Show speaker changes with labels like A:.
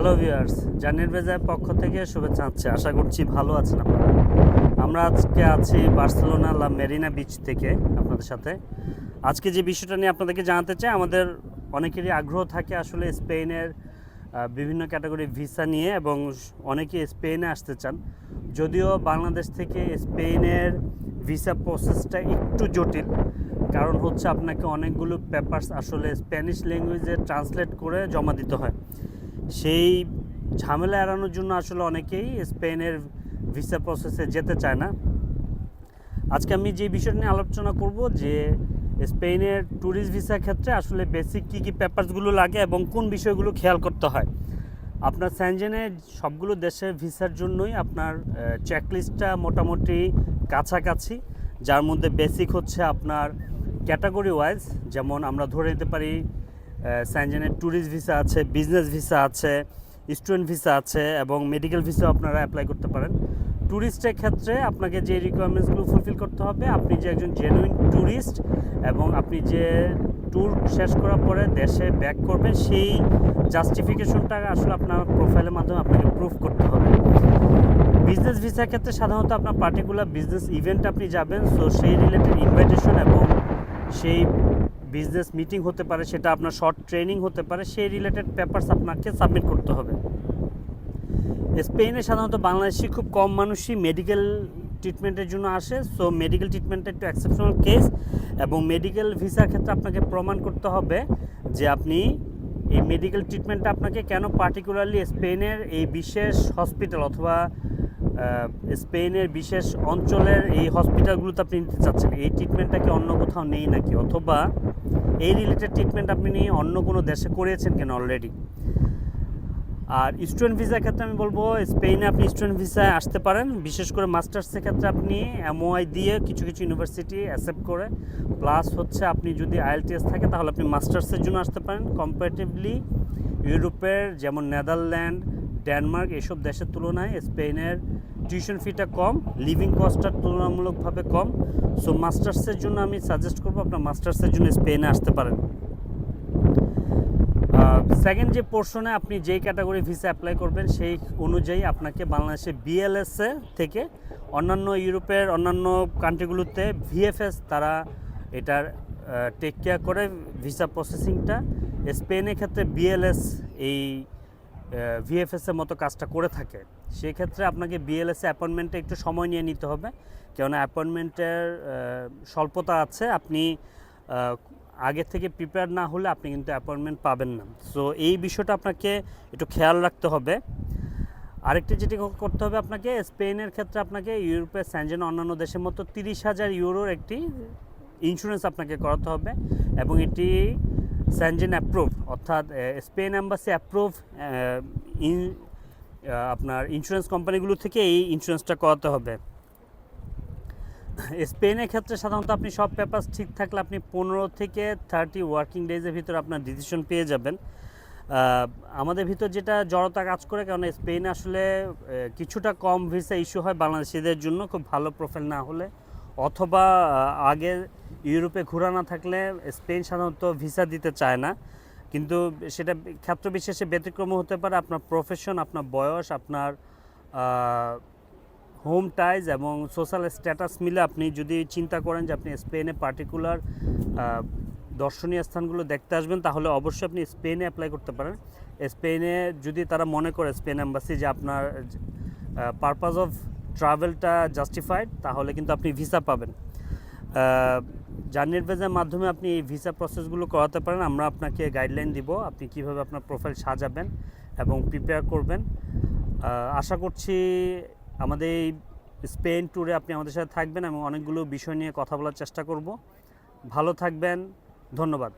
A: Hello viewers জার্নির বেজার পক্ষ থেকে শুভেচ্ছা হচ্ছে আশা করছি ভালো আছেন আপনারা। আমরা আজকে আছি বার্সেলোনা লা মেরিনা বিচ থেকে আপনাদের সাথে। আজকে যে বিষয়টা নিয়ে আপনাদেরকে জানাতে চাই, আমাদের অনেকেরই আগ্রহ থাকে আসলে স্পেনের বিভিন্ন ক্যাটাগরি ভিসা নিয়ে এবং অনেকে স্পেনে আসতে চান। যদিও বাংলাদেশ থেকে স্পেনের ভিসা প্রসেসটা একটু জটিল, কারণ হচ্ছে আপনাকে অনেকগুলো পেপার্স আসলে স্প্যানিশ ল্যাঙ্গুয়েজে ট্রান্সলেট করে জমা দিতে হয়। সেই ঝামেলা এড়ানোর জন্য আসলে অনেকেই স্পেনের ভিসা প্রসেসে যেতে চায় না। আজকে আমি যে বিষয়টা নিয়ে আলোচনা করব যে স্পেনের ট্যুরিস্ট ভিসার ক্ষেত্রে আসলে বেসিক কী কী পেপারসগুলো লাগে এবং কোন বিষয়গুলো খেয়াল করতে হয়। আপনার স্যানজেনে সবগুলো দেশের ভিসার জন্যই আপনার চেকলিস্টটা মোটামুটি কাছাকাছি, যার মধ্যে বেসিক হচ্ছে আপনার ক্যাটাগরি ওয়াইজ যেমন আমরা ধরে নিতে পারি স্যানজেনের ট্যুরিস্ট ভিসা আছে বিজনেস ভিসা আছে স্টুডেন্ট ভিসা আছে এবং মেডিকেল ভিসা আপনারা অ্যাপ্লাই করতে পারেন। ট্যুরিস্টের ক্ষেত্রে আপনাকে যে রিকোয়ারমেন্টসগুলো ফুলফিল করতে হবে, আপনি যে একজন জেনুইন ট্যুরিস্ট এবং আপনি যে ট্যুর শেষ করার পরে দেশে ব্যাক করবেন, সেই জাস্টিফিকেশনটা আসলে আপনার প্রোফাইলের মাধ্যমে আপনাকে প্রুফ করতে হবে। বিজনেস ভিসার ক্ষেত্রে সাধারণত আপনার পার্টিকুলার বিজনেস ইভেন্ট আপনি যাবেন সো সেই রিলেটেড ইনভাইটেশন এবং সেই বিজনেস মিটিং হতে পারে, সেটা আপনার শর্ট ট্রেনিং হতে পারে, সেই রিলেটেড পেপারস আপনাকে সাবমিট করতে হবে। স্পেনে সাধারণত বাংলাদেশি খুব কম মানুষই মেডিকেল ট্রিটমেন্টের জন্য আসে সো মেডিকেল ট্রিটমেন্টটা একটু এক্সেপশনাল কেস এবং মেডিকেল ভিসার ক্ষেত্রে আপনাকে প্রমাণ করতে হবে যে আপনি এই মেডিকেল ট্রিটমেন্টটা আপনাকে কেন পার্টিকুলারলি স্পেনের এই বিশেষ হসপিটাল অথবা স্পেনের বিশেষ অঞ্চলের এই হসপিটালগুলোতে আপনি নিতে চাচ্ছেন, এই ট্রিটমেন্টটা কি অন্য কোথাও নেই নাকি? অথবা এই রিলেটেড ট্রিটমেন্ট আপনি নিয়ে অন্য কোনো দেশে করিয়েছেন কেন অলরেডি আর স্টুডেন্ট ভিসার ক্ষেত্রে আমি বলব, স্পেনে আপনি স্টুডেন্ট ভিসায় আসতে পারেন, বিশেষ করে মাস্টার্সের ক্ষেত্রে আপনি এমওআই দিয়ে কিছু কিছু ইউনিভার্সিটি অ্যাকসেপ্ট করে প্লাস হচ্ছে আপনি যদি আইএলটিএস থাকে, তাহলে আপনি মাস্টার্সের জন্য আসতে পারেন। কম্পারেটিভলি ইউরোপের যেমন নেদারল্যান্ড ডেনমার্ক এসব দেশের তুলনায় স্পেনের টিউশন ফিটা কম লিভিং কস্টটা তুলনামূলকভাবে কম। সো মাস্টার্সের জন্য আমি সাজেস্ট করব আপনার মাস্টার্সের জন্য স্পেনে আসতে পারেন। সেকেন্ড যে পোর্শনে আপনি যেই ক্যাটাগরি ভিসা অ্যাপ্লাই করবেন, সেই অনুযায়ী আপনাকে বাংলাদেশে বিএলএসএ থেকে অন্যান্য ইউরোপের অন্যান্য কান্ট্রিগুলোতে ভিএফএস তারা এটার টেক কেয়ার করে ভিসা প্রসেসিংটা স্পেনের ক্ষেত্রে বিএলএস এই ভিএফএসের মতো কাজটা করে থাকে, সেক্ষেত্রে আপনাকে বিএলএসএ অ্যাপয়েন্টমেন্টে একটু সময় নিয়ে নিতে হবে। কেননা অ্যাপয়েন্টমেন্টের স্বল্পতা আছে, আপনি আগে থেকে প্রিপেয়ার না হলে আপনি কিন্তু অ্যাপয়েন্টমেন্ট পাবেন না। সো এই বিষয়টা আপনাকে একটু খেয়াল রাখতে হবে। আরেকটি যেটি করতে হবে আপনাকে, স্পেনের ক্ষেত্রে আপনাকে ইউরোপের স্যানজেন অন্যান্য দেশের মতো তিরিশ হাজার ইউরোর একটি ইন্স্যুরেন্স আপনাকে করাতে হবে এবং এটি স্যানজেন অ্যাপ্রুভ অর্থাৎ স্পেন অ্যাম্বাসি অ্যাপ্রুভ ইন আপনার ইন্স্যুরেন্স কোম্পানিগুলো থেকে এই ইন্স্যুরেন্সটা করাতে হবে। স্পেনের ক্ষেত্রে সাধারণত আপনি সব পেপার ঠিক থাকলে আপনি পনেরো থেকে থার্টি ওয়ার্কিং ডেজের ভিতরে আপনার ডিসিশন পেয়ে যাবেন। আমাদের ভিতর যেটা জড়তা কাজ করে, কারণ স্পেনে আসলে কিছুটা কম ভিসা ইস্যু হয় বাংলাদেশিদের জন্য, খুব ভালো প্রোফাইল না হলে। অথবা আগে ইউরোপে ঘোরা না থাকলে স্পেন সাধারণত ভিসা দিতে চায় না। কিন্তু সেটা ক্ষেত্র বিশেষে ব্যতিক্রম হতে পারে। আপনার প্রফেশন আপনার বয়স, আপনার হোম টাইজ এবং সোশ্যাল স্ট্যাটাস মিলে আপনি যদি চিন্তা করেন যে আপনি স্পেনে পার্টিকুলার দর্শনীয় স্থানগুলো দেখতে আসবেন, তাহলে অবশ্যই আপনি স্পেনে অ্যাপ্লাই করতে পারেন। স্পেনে যদি তারা মনে করে, স্পেন অ্যাম্বাসি যে আপনার পারপাস অফ ট্রাভেলটা জাস্টিফাইড তাহলে কিন্তু আপনি ভিসা পাবেন। জার্নির ভেজের মাধ্যমে আপনি এই ভিসা প্রসেসগুলো করাতে পারেন, আমরা আপনাকে গাইডলাইন দিব, আপনি কীভাবে আপনার প্রোফাইল সাজাবেন এবং প্রিপেয়ার করবেন। আশা করছি আমাদের এই স্পেন ট্যুরে আপনি আমাদের সাথে থাকবেন এবং অনেকগুলো বিষয় নিয়ে কথা বলার চেষ্টা করব। ভালো থাকবেন, ধন্যবাদ।